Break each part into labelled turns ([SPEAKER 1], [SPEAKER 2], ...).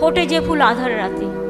[SPEAKER 1] ফোটে যে ফুল আধার রাতে।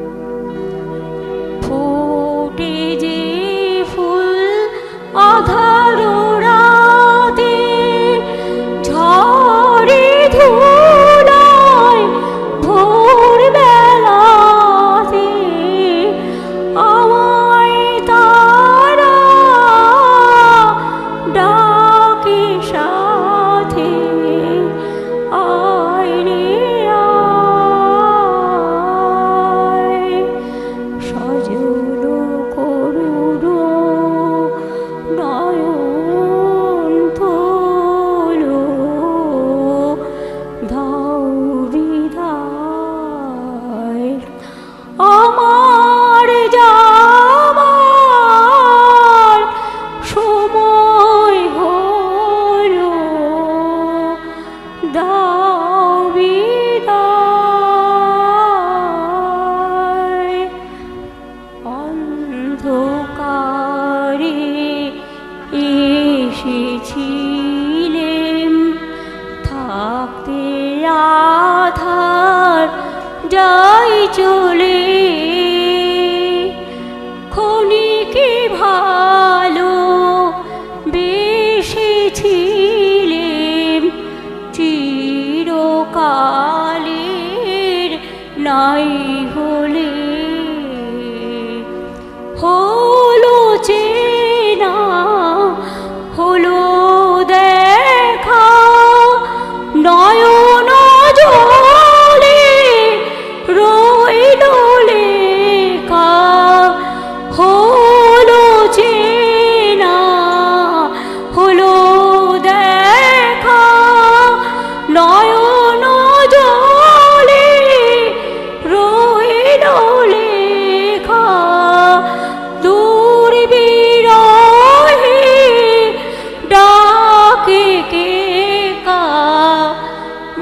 [SPEAKER 1] এসেছিলেন। থাকতে আধার যাই চলে। খনিকে ভালো নাই হলে। হো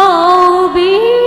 [SPEAKER 1] Oh, be